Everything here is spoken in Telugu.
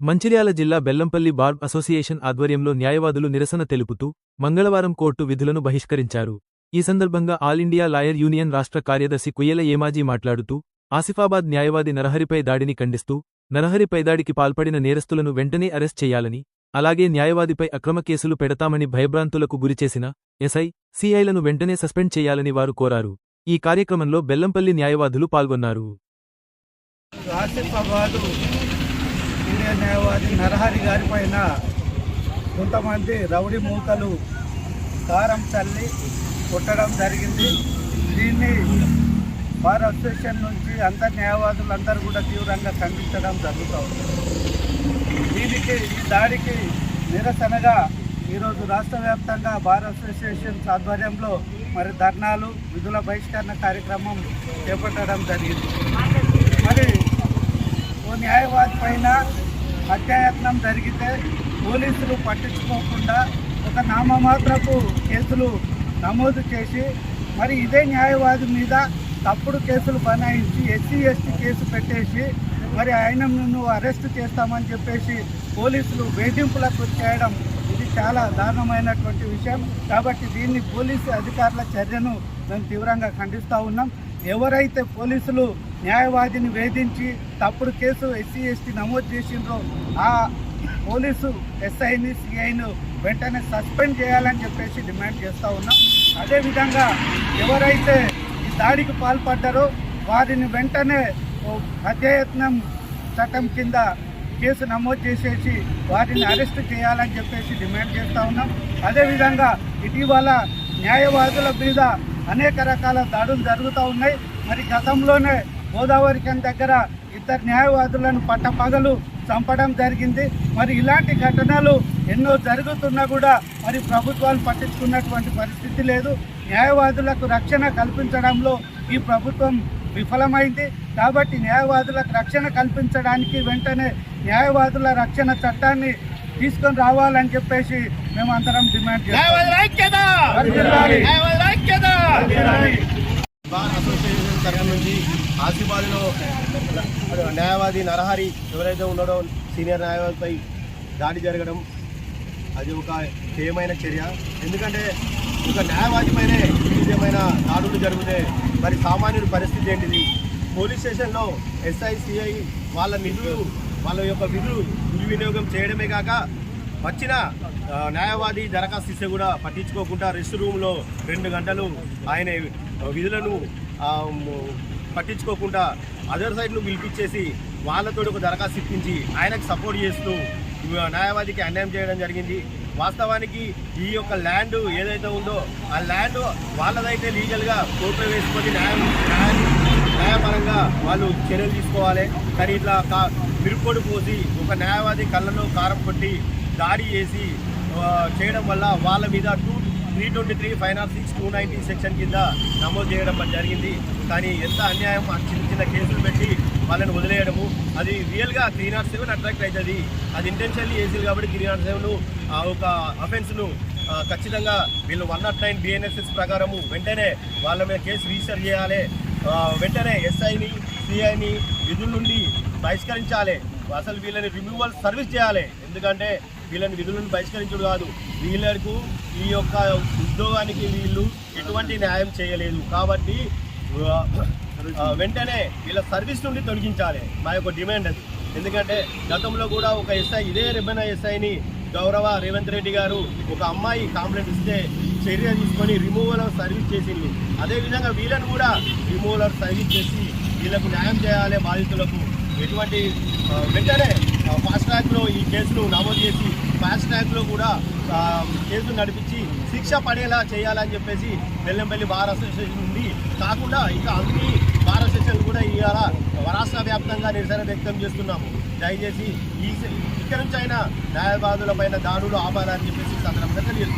మంచిర్యాల జిల్లా బెల్లంపల్లి బార్ అసోసియేషన్ ఆధ్వర్యంలో న్యాయవాదులు నిరసన తెలుపుతూ మంగళవారం కోర్టు విధులను బహిష్కరించారు. ఈ సందర్భంగా ఆల్ ఇండియా లాయర్ యూనియన్ రాష్ట్ర కార్యదర్శి కుయ్యల ఏమాజీ మాట్లాడుతూ ఆసిఫాబాద్ న్యాయవాది నరహరిపై దాడిని ఖండిస్తూ నరహరిపై దాడికి పాల్పడిన నేరస్తులను వెంటనే అరెస్ట్ చేయాలని అలాగే న్యాయవాదిపై అక్రమ కేసులు పెడతామని భయభ్రాంతులకు గురిచేసిన ఎస్ఐ సిఐలను వెంటనే సస్పెండ్ చేయాలని వారు కోరారు. ఈ కార్యక్రమంలో బెల్లంపల్లి న్యాయవాదులు పాల్గొన్నారు. ఆసిఫాబాదు సీనియర్ న్యాయవాది నరహరి గారి పైన కొంతమంది రౌడీ మూకలు కారం చల్లి కొట్టడం జరిగింది. దీన్ని బార్ అసోసియేషన్ నుంచి అందరు న్యాయవాదులందరూ కూడా తీవ్రంగా ఖండించడం జరుగుతుంది దీనికి ఈ దాడికి నిరసనగా ఈరోజు రాష్ట్ర వ్యాప్తంగా బార్ అసోసియేషన్ ఆధ్వర్యంలో మరి ధర్నాలు విధుల బహిష్కరణ కార్యక్రమం చేపట్టడం జరిగింది. మరి ఓ న్యాయవాది పైన హత్యాయత్నం జరిగితే పోలీసులు పట్టించుకోకుండా ఒక నామమాత్రపు కేసులు నమోదు చేసి మరి ఇదే న్యాయవాది మీద తప్పుడు కేసులు బనాయించి ఎస్సీ ఎస్టీ కేసు పెట్టేసి మరి ఆయన నువ్వు అరెస్ట్ చేస్తామని చెప్పేసి పోలీసులు వేధింపులకు చేయడం ఇది చాలా దారుణమైనటువంటి విషయం. కాబట్టి దీన్ని పోలీసు అధికారుల చర్యను మేము తీవ్రంగా ఖండిస్తూ ఉన్నాం. ఎవరైతే పోలీసులు న్యాయవాదిని వేధించి తప్పుడు కేసు ఎస్సీ ఎస్టీ నమోదు చేసిండ్రో ఆ పోలీసు ఎస్ఐని సిఐను వెంటనే సస్పెండ్ చేయాలని చెప్పేసి డిమాండ్ చేస్తూ ఉన్నాం. అదేవిధంగా ఎవరైతే ఈ దాడికి పాల్పడ్డారో వారిని వెంటనే ఓ హత్యాయత్నం చట్టం కింద కేసు నమోదు చేసేసి వారిని అరెస్ట్ చేయాలని చెప్పేసి డిమాండ్ చేస్తూ ఉన్నాం. అదేవిధంగా ఇటీవల న్యాయవాదుల మీద అనేక రకాల దాడులు జరుగుతూ ఉన్నాయి. మరి గతంలోనే గోదావరి కింద దగ్గర ఇద్దరు న్యాయవాదులను పట్టపగలు చంపడం జరిగింది. మరి ఇలాంటి ఘటనలు ఎన్నో జరుగుతున్నా కూడా మరి ప్రభుత్వాలు పట్టించుకున్నటువంటి పరిస్థితి లేదు. న్యాయవాదులకు రక్షణ కల్పించడంలో ఈ ప్రభుత్వం విఫలమైంది. కాబట్టి న్యాయవాదులకు రక్షణ కల్పించడానికి వెంటనే న్యాయవాదుల రక్షణ చట్టాన్ని తీసుకొని రావాలని చెప్పేసి మేము అందరం డిమాండ్ చేస్తాం వర్ధిల్లాలి. వర్ధిల్లాలి. బార్ అసోసియేషన్ తరఫు నుంచి ఆసిఫాబాద్లో న్యాయవాది నరహరి ఎవరైతే ఉన్నాడో సీనియర్ న్యాయవాదిపై దాడి జరగడం అది ఒక హేయమైన చర్య. ఎందుకంటే ఒక న్యాయవాది ఏమైనా దాడులు జరిగితే మరి సామాన్యుడి పరిస్థితి ఏంటిది? పోలీస్ స్టేషన్లో ఎస్ఐ సిఐ వాళ్ళ నిధులు వాళ్ళ యొక్క విధులు దుర్వినియోగం చేయడమే కాక వచ్చిన న్యాయవాది దరఖాస్తు ఇస్తే కూడా పట్టించుకోకుండా రెస్ట్ రూమ్లో రెండు గంటలు ఆయన విధులను పట్టించుకోకుండా అదర్ సైడ్ను పిలిపించేసి వాళ్ళతో ఒక దరఖాస్తు ఇప్పించి ఆయనకు సపోర్ట్ చేస్తూ న్యాయవాదికి అన్యాయం చేయడం జరిగింది. వాస్తవానికి ఈ యొక్క ల్యాండ్ ఏదైతే ఉందో ఆ ల్యాండ్ వాళ్ళదైతే లీగల్గా కోర్టులో వేసుకొని న్యాయం న్యాయం న్యాయపరంగా వాళ్ళు చర్యలు తీసుకోవాలి. కానీ ఇట్లా కా మిరుక్కోడు పోసి ఒక న్యాయవాది కళ్ళలో కారం కొట్టి దాడి చేసి చేయడం వల్ల వాళ్ళ మీద two three twenty three five not six two ninety section కింద నమోదు చేయడం జరిగింది. కానీ ఎంత అన్యాయం చిన్న చిన్న కేసులు పెట్టి వాళ్ళని వదిలేయడము అది రియల్గా త్రీ నాట్ సెవెన్ అట్రాక్ట్ అవుతుంది అది ఇంటెన్షన్లీ వేసింది కాబట్టి త్రీ నాట్ సెవెన్ ఒక అఫెన్స్ను ఖచ్చితంగా వీళ్ళు వన్ నాట్ నైన్ బిఎన్ఎస్ఎస్ ప్రకారము వెంటనే వాళ్ళ మీద కేసు రిజిస్టర్ చేయాలి. వెంటనే ఎస్ఐని సిఐని విధుల నుండి బహిష్కరించాలి. అసలు వీళ్ళని రిమూవల్ సర్వీస్ చేయాలి. ఎందుకంటే వీళ్ళని విధులను బహిష్కరించడు కాదు. వీళ్ళకు ఈ యొక్క ఉద్యోగానికి వీళ్ళు ఎటువంటి న్యాయం చేయలేదు. కాబట్టి వెంటనే వీళ్ళ సర్వీస్ నుండి తొలగించాలి. మా యొక్క డిమాండ్ అది. ఎందుకంటే గతంలో కూడా ఒక ఎస్ఐ ఇదే రెబెన ఎస్ఐని గౌరవ రేవంత్ రెడ్డి గారు ఒక అమ్మాయి కాంప్లైంట్ ఇస్తే చర్య తీసుకొని రిమూవల్ ఆఫ్ సర్వీస్ చేసింది. అదేవిధంగా వీళ్ళని కూడా రిమూవల్ ఆఫ్ సర్వీస్ చేసి వీళ్ళకు న్యాయం చేయాలి బాధితులకు ఎటువంటి వెంటనే ఫాస్ట్ ట్రాక్లో ఈ కేసులు నమోదు చేసి ఫాస్ట్ ట్రాక్లో కూడా కేసులు నడిపించి శిక్ష పడేలా చేయాలని చెప్పేసి బెల్లంపల్లి బార్ అసోసియేషన్ ఉంది. కాకుండా ఇంకా అన్ని బార్ అసోసియేషన్లు కూడా ఇవాళ రాష్ట్ర వ్యాప్తంగా నిరసన వ్యక్తం చేస్తున్నాము. దయచేసి ఈ ఇక్కడ నుంచి అయినా న్యాయవాదుల పైన దాడులు ఆపాలని చెప్పేసి సందర్భంగా తెలియదు